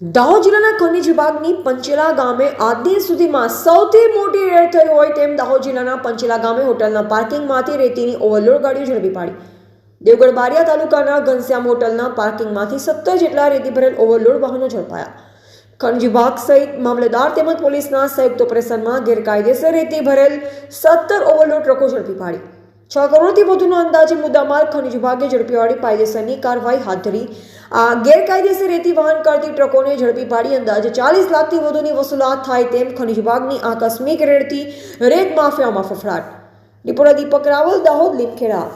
દાહોદ જિલ્લાના ખનિજ વિભાગની પંચેલા ગામે આજ સુધીમાં સૌથી મોટી રેડ થઈ હોય તેમ દાહોદ જિલ્લાના પંચેલા ગામે હોટલના પાર્કિંગમાંથી રેતીની ઓવરલોડ ગાડીઓ ઝડપી પાડી. દેવગઢ બારિયા તાલુકાના ઘનશ્યામ હોટલના પાર્કિંગમાંથી સત્તર જેટલા રેતી ભરેલ ઓવરલોડ વાહનો ઝડપાયા. ખનિજ વિભાગ સહિત મામલેદાર તેમજ પોલીસના સંયુક્ત ઓપરેશનમાં ગેરકાયદેસર રેતી ભરેલ સત્તર ઓવરલોડ ટ્રકો ઝડપી પાડી. છ કરોડથી વધુનો અંદાજે મુદ્દામાલ ખનિજ વિભાગે ઝડપી કાયદેસરની કાર્યવાહી હાથ ધરી. આ ગેરકાયદેસર રેતી વાહન કરતી ટ્રકોને ઝડપી પાડી અંદાજે ચાલીસ લાખથી વધુની વસૂલાત થાય તેમ ખનિજ વિભાગની આકસ્મિક રેડથી રેત માફિયામાં ફફડાટ. રિપોર્ટર દીપક રાવલ, દાહોદ, લીમખેડા.